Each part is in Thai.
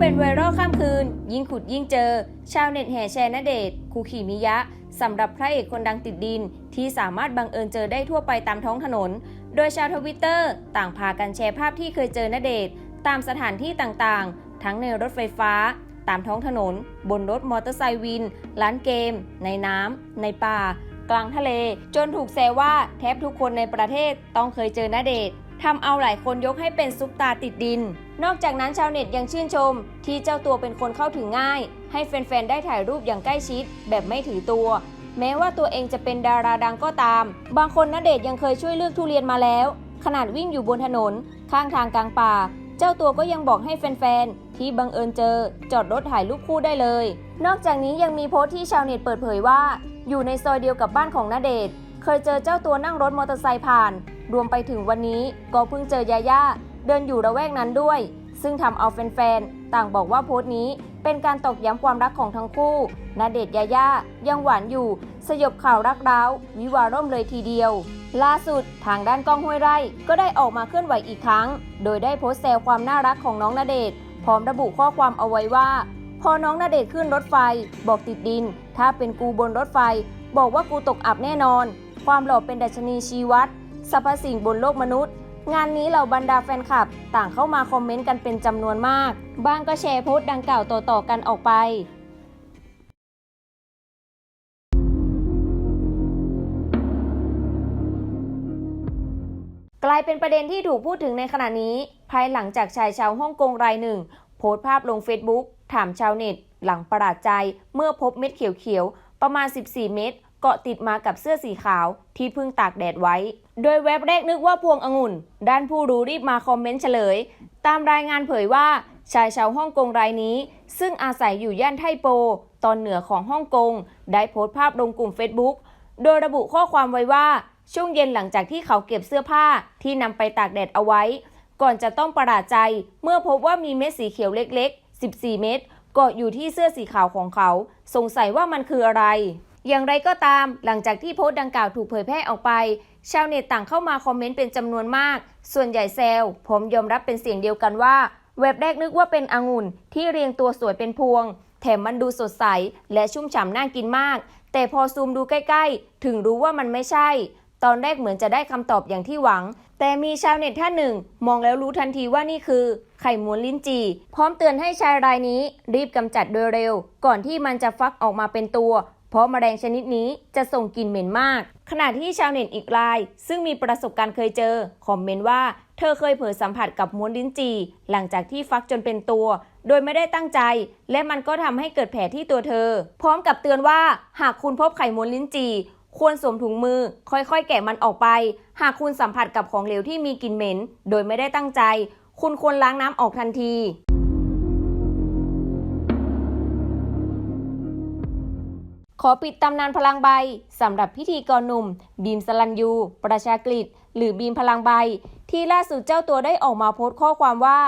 เป็นไวรัลข้ามคืน ยิ่งขุดยิ่งเจอ ชาวเน็ตแห่แชร์ณเดชคูขีมิยะสำหรับพระเอกคนดังติดดิน ที่สามารถบังเอิญเจอได้ทั่วไปตามท้องถนน โดยชาวทวิตเตอร์ต่างพากันแชร์ภาพที่เคยเจอณเดชตามสถานที่ต่างๆ ทั้งในรถไฟฟ้า ตามท้องถนน บนรถมอเตอร์ไซค์วิน ร้านเกม ในน้ำในป่า กลางทะเล จนถูกแซวว่าแทบทุกคนในประเทศต้องเคยเจอณเดช ทำเอาหลายคนยกให้เป็นซุปตาติดดิน นอกจากนั้นชาวเน็ตยังชื่นชม ที่เจ้าตัวเป็นคนเข้าถึงง่าย ให้แฟนๆ ได้ถ่ายรูปอย่างใกล้ชิด แบบไม่ถือตัว แม้ว่าตัวเองจะเป็นดาราดังก็ตาม บางคนณเดชยังเคยช่วยเลือกทุเรียนมาแล้ว ขนาดวิ่งอยู่บนถนน ข้างทางกลางป่า เจ้าตัวก็ยังบอกให้แฟนๆ ที่บังเอิญเจอ จอดรถถ่ายรูปคู่ได้เลย นอกจากนี้ยังมีโพสต์ที่ชาวเน็ตเปิดเผยว่า อยู่ในซอยเดียวกับบ้านของณเดชเคยเจอเจ้าตัวนั่งรถมอเตอร์ไซค์ผ่าน รวมไปถึงวันนี้ก็เพิ่งเจอยาย่าเดินอยู่ระแวกนั้นด้วย ซึ่งทำเอาแฟนๆ ต่างบอกว่าโพสต์นี้เป็นการตอกย้ำความรักของทั้งคู่ณเดชยาย่ายังหวานอยู่ สยบข่าวรักร้าว วิวาร่มเลยทีเดียว ล่าสุดทางด้านก้องห้วยไร่ ก็ได้ออกมาเคลื่อนไหวอีกครั้ง โดยได้โพสต์แซวความน่ารักของน้องณเดชพร้อมระบุข้อความเอาไว้ว่า พอน้องณเดชขึ้นรถไฟ บอกติดดิน ถ้าเป็นกูบนรถไฟ บอกว่ากูตกอับแน่นอน ความหล่อเป็นดัชนีชีวัด สรรพสิ่งบนโลกมนุษย์ งานนี้เหล่าบรรดาแฟนคลับ ต่างเข้ามาคอมเมนต์กันเป็นจำนวนมาก บ้างก็แชร์โพสต์ดังกล่าวต่อๆกันออกไปกลายเป็นประเด็นที่ถูกพูดถึงในขณะนี้ ภายหลังจากชายชาวฮ่องกงรายหนึ่ง โพสต์ภาพลงเฟซบุ๊กถามชาวเน็ต หลังประหลาดใจเมื่อพบเม็ดเขียวๆ ประมาณ 14 เม็ดเกาะติดมากับเสื้อสีขาวที่เพิ่งตากแดดไว้ โดยเว็บแรกนึกว่าพวงองุ่น ด้านผู้รู้รีบมาคอมเมนต์เฉลย ตามรายงานเผยว่า ชายชาวฮ่องกงรายนี้ ซึ่งอาศัยอยู่ย่านไทโป ตอนเหนือของฮ่องกง ได้โพสต์ภาพลงกลุ่มเฟซบุ๊กโดยระบุข้อความไว้ว่า ช่วงเย็นหลังจากที่เขาเก็บเสื้อผ้าที่นำไปตากแดดเอาไว้ ก่อนจะต้องประหลาดใจ เมื่อพบว่ามีเม็ดสีเขียวเล็กๆ 14 เม็ดเกาะอยู่ที่เสื้อสีขาวของเขา สงสัยว่ามันคืออะไร อย่างไรก็ตาม หลังจากที่โพสต์ดังกล่าวถูกเผยแพร่ออกไป ชาวเน็ตต่างเข้ามาคอมเมนต์เป็นจำนวนมาก ส่วนใหญ่แซว ผมยอมรับเป็นเสียงเดียวกันว่า เว็บแรกนึกว่าเป็นองุ่นที่เรียงตัวสวยเป็นพวง แถมมันดูสดใส และชุ่มฉ่ำน่ากินมาก แต่พอซูมดูใกล้ๆ ถึงรู้ว่ามันไม่ใช่ ตอนแรกเหมือนจะได้คำตอบอย่างที่หวัง แต่มีชาวเน็ตท่านหนึ่ง มองแล้วรู้ทันทีว่านี่คือ ไข่ม้วนลิ้นจี่ พร้อมเตือนให้ชายรายนี้ รีบกำจัดโดยเร็ว ก่อนที่มันจะฟักออกมาเป็นตัว เพราะแมลงชนิดนี้จะส่งกลิ่นเหม็นมาก ขณะที่ชาวเน็ตอีกราย ซึ่งมีประสบการณ์เคยเจอ คอมเมนต์ว่า เธอเคยเผยสัมผัสกับม้วนลิ้นจี่ หลังจากที่ฟักจนเป็นตัว โดยไม่ได้ตั้งใจ และมันก็ทำให้เกิดแผลที่ตัวเธอ พร้อมกับเตือนว่า หากคุณพบไข่ม้วนลิ้นจี่ ควรสวมถุงมือ ค่อยๆ แกะมันออกไป หากคุณสัมผัสกับของเหลวที่มีกลิ่นเหม็น โดยไม่ได้ตั้งใจ คุณควรล้างน้ำออกทันที ขอปิดตำนานพลังใบสำหรับพิธีกรหนุ่ม บีมสลันยู ประชากฤษหรือบีมพลังใบ ที่ล่าสุดเจ้าตัวได้ออกมาโพสต์ข้อความว่า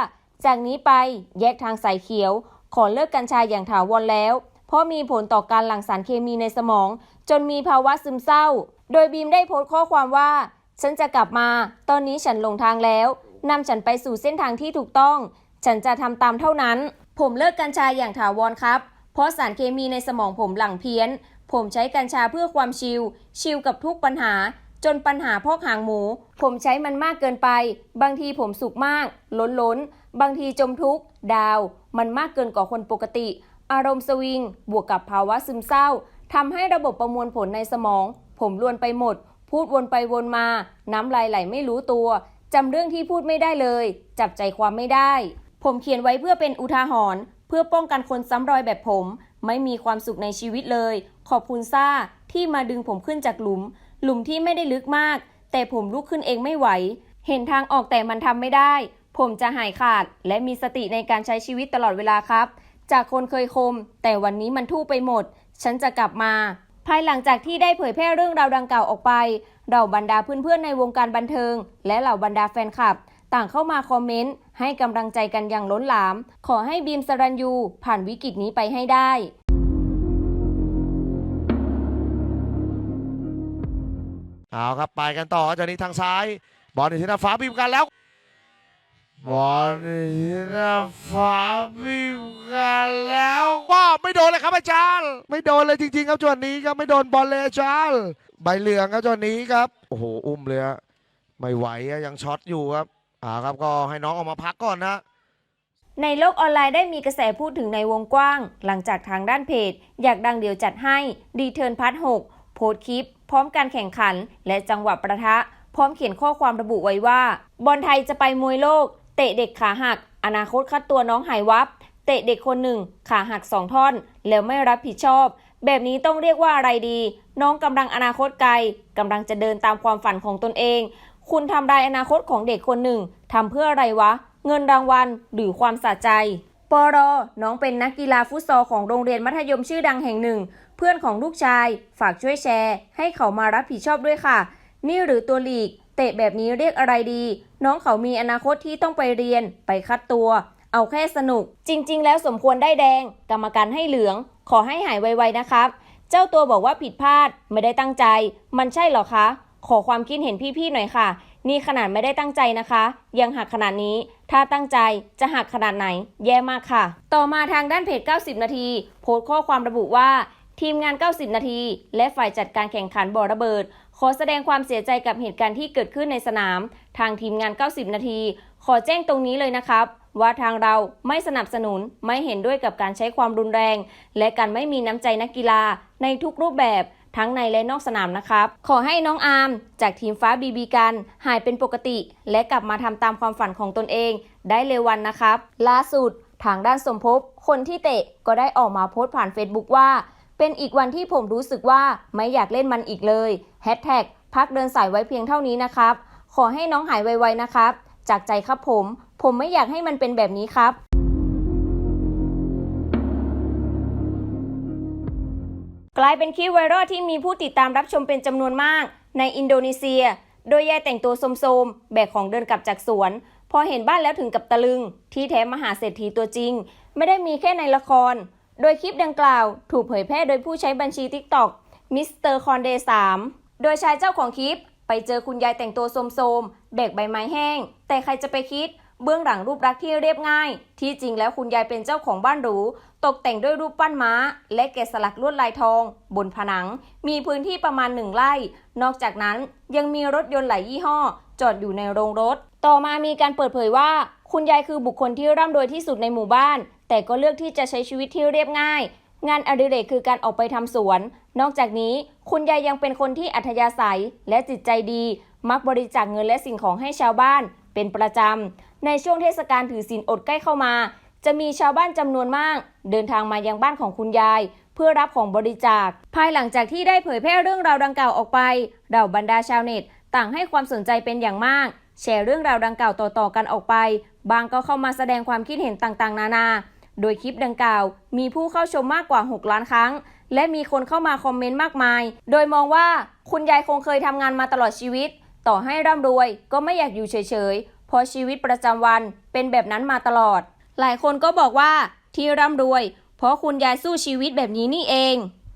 จากนี้ไปแยกทางสายเขียว ขอเลิกกัญชาอย่างถาวรแล้ว เพราะมีผลต่อการหลั่งสารเคมีในสมอง จนมีภาวะซึมเศร้า โดยบีมได้โพสต์ข้อความว่า ฉันจะกลับมา ตอนนี้ฉันหลงทางแล้วนำฉันไปสู่เส้นทางที่ถูกต้อง ฉันจะทำตามเท่านั้น ผมเลิกกัญชาอย่างถาวรครับ เพราะสารเคมีในสมองผมหลังเพี้ยน ผมใช้กัญชาเพื่อความชิล ชิลกับทุกปัญหา จนปัญหาพอกหางหมู ผมใช้มันมากเกินไป บางทีผมสุขมาก ล้นล้น บางทีจมทุกข์ ดาว มันมากเกินกว่าคนปกติ อารมณ์สวิง บวกกับภาวะซึมเศร้าทำให้ระบบประมวลผลในสมอง ผมลวนไปหมด พูดวนไปวนมา น้ำลายไหลไม่รู้ตัวจำเรื่องที่พูดไม่ได้เลย จับใจความไม่ได้ ผมเขียนไว้เพื่อเป็นอุทาหรณ์ พื่อป้องกันคนซ้ำรอยแบบผม ไม่มีความสุขในชีวิตเลย ขอบคุณซ่าที่มาดึงผมขึ้นจากหลุม หลุมที่ไม่ได้ลึกมาก แต่ผมลุกขึ้นเองไม่ไหว เห็นทางออกแต่มันทำไม่ได้ ผมจะหายขาด และมีสติในการใช้ชีวิตตลอดเวลาครับ จากคนเคยคม แต่วันนี้มันทู่ไปหมด ฉันจะกลับมา ภายหลังจากที่ได้เผยแพร่เรื่องราวดังกล่าวออกไปเหล่าบรรดาเพื่อนๆในวงการบันเทิง และเหล่าบรรดาแฟนคลับ ต่างเข้ามาคอมเมนต์ ให้กำลังใจกันอย่างล้นหลาม ขอให้บีมสรัญยูผ่านวิกฤตนี้ไปให้ได้เอาครับไปกันต่อจากนี้ทางซ้าย บอลในที่หน้าฟ้าบีบกันแล้ววันนี้นะฟ้ามีกันแล้วว่าไม่โดนเลยครับอาจารย์ ไม่โดนเลยจริงๆ ครับจังหวะนี้ครับไม่โดนบอลเลยอาจารย์ใบเหลืองครับจังหวะนี้ครับโอ้โหอุ้มเลยฮะไม่ไหวอะยังช็อตอยู่ครับ อ่าครับก็ให้น้องออกมาพักก่อนนะ ในโลกออนไลน์ได้มีกระแสพูดถึงในวงกว้าง หลังจากทางด้านเพจ อยากดังเดี๋ยวจัดให้ดีเทิร์นพาร์ท6โพสต์คลิป พร้อมการแข่งขัน และจังหวะประทะ พร้อมเขียนข้อความระบุไว้ว่า บอลไทยจะไปมวยโลก เตะเด็กขาหัก อนาคตคัดตัวน้องหายวับ เตะเด็กคนหนึ่ง ขาหักสองท่อน แล้วไม่รับผิดชอบ แบบนี้ต้องเรียกว่าอะไรดี น้องกำลังอนาคตไกลกำลังจะเดินตามความฝันของตนเอง คุณทำลายอนาคตของเด็กคนหนึ่งทำเพื่ออะไรวะ เงินรางวัลหรือความสะใจปอรอน้องเป็นนักกีฬาฟุตซอลของโรงเรียนมัธยมชื่อดังแห่งหนึ่ง เพื่อนของลูกชาย ฝากช่วยแชร์ ให้เขามารับผิดชอบด้วยค่ะ นี่หรือตัวลีก เตะแบบนี้เรียกอะไรดี น้องเขามีอนาคตที่ต้องไปเรียน ไปคัดตัว เอาแค่สนุก จริง ๆ แล้วสมควรได้แดง กรรมการให้เหลือง ขอให้หายไวๆนะครับ เจ้าตัวบอกว่าผิดพลาดไม่ได้ตั้งใจ มันใช่หรอคะ ขอความคิดเห็นพี่ๆหน่อยค่ะ นี่ขนาดไม่ได้ตั้งใจนะคะ ยังหักขนาดนี้ ถ้าตั้งใจจะหักขนาดไหน แย่มากค่ะ ต่อมาทางด้านเพจ 90 นาที โพสต์ข้อความระบุว่า ทีมงาน 90 นาที และฝ่ายจัดการแข่งขันบ่อระเบิด ขอแสดงความเสียใจกับเหตุการณ์ที่เกิดขึ้นในสนาม ทางทีมงาน 90 นาที ขอแจ้งตรงนี้เลยนะครับว่าทางเราไม่สนับสนุนไม่เห็นด้วยกับการใช้ความรุนแรง และการไม่มีน้ำใจนักกีฬาในทุกรูปแบบ ทั้งในและนอกสนามนะครับ ขอให้น้องอาร์มจากทีมฟ้าบีบีกัน หายเป็นปกติ และกลับมาทำตามความฝันของตนเองได้เร็ววันนะครับ ล่าสุดทางด้านสมภพคนที่เตะก็ได้ออกมาโพสต์ผ่าน Facebook ว่า เป็นอีกวันที่ผมรู้สึกว่าไม่อยากเล่นมันอีกเลยแฮชแท็กพักเดินสายไว้เพียงเท่านี้นะครับ ขอให้น้องหายไวๆนะครับ จากใจครับผม ผมไม่อยากให้มันเป็นแบบนี้ครับ ลายเป็นคลิปไวรัลที่มีผู้ติดตามรับชมเป็นจำนวนมาก ในอินโดนีเซีย โดยยายแต่งตัวโสมๆ แบกของเดินกลับจากสวน พอเห็นบ้านแล้วถึงกับตะลึง ที่แท้มหาเศรษฐีตัวจริง ไม่ได้มีแค่ในละคร โดยคลิปดังกล่าว ถูกเผยแพร่โดยผู้ใช้บัญชี TikTok มิสเตอร์คอนเดย์3โดยชายเจ้าของคลิป ไปเจอคุณยายแต่งตัวโสมๆ แบกใบไม้แห้ง แต่ใครจะไปคิด เบื้องหลังรูปลักษณ์ที่เรียบง่าย ที่จริงแล้วคุณยายเป็นเจ้าของบ้านหรู ตกแต่งด้วยรูปปั้นม้า และแกะสลักลวดลายทอง บนผนัง มีพื้นที่ประมาณหนึ่งไร่ นอกจากนั้นยังมีรถยนต์หลายยี่ห้อ จอดอยู่ในโรงรถ ต่อมามีการเปิดเผยว่า คุณยายคือบุคคลที่ร่ำรวยที่สุดในหมู่บ้าน แต่ก็เลือกที่จะใช้ชีวิตที่เรียบง่าย งานอดิเรกคือการออกไปทำสวน นอกจากนี้คุณยายยังเป็นคนที่อัธยาศัยและจิตใจดี มักบริจาคเงินและสิ่งของให้ชาวบ้าน เป็นประจำ ในช่วงเทศกาลถือศีลอดใกล้เข้ามา จะมีชาวบ้านจำนวนมาก เดินทางมายังบ้านของคุณยาย เพื่อรับของบริจาค ภายหลังจากที่ได้เผยแพร่เรื่องราวดังกล่าวออกไปเหล่าบรรดาชาวเน็ต ต่างให้ความสนใจเป็นอย่างมาก แชร์เรื่องราวดังกล่าวต่อๆกันออกไป บางก็เข้ามาแสดงความคิดเห็นต่างๆ นานา โดยคลิปดังกล่าว มีผู้เข้าชมมากกว่า 6 ล้านครั้ง และมีคนเข้ามาคอมเมนต์มากมาย โดยมองว่าคุณยายคงเคยทำงานมาตลอดชีวิต ต่อให้ร่ำรวย ก็ไม่อยากอยู่เฉยๆ เพราะชีวิตประจำวันเป็นแบบนั้นมาตลอด หลายคนก็บอกว่าที่ร่ำรวย เพราะคุณยายสู้ชีวิตแบบนี้นี่เอง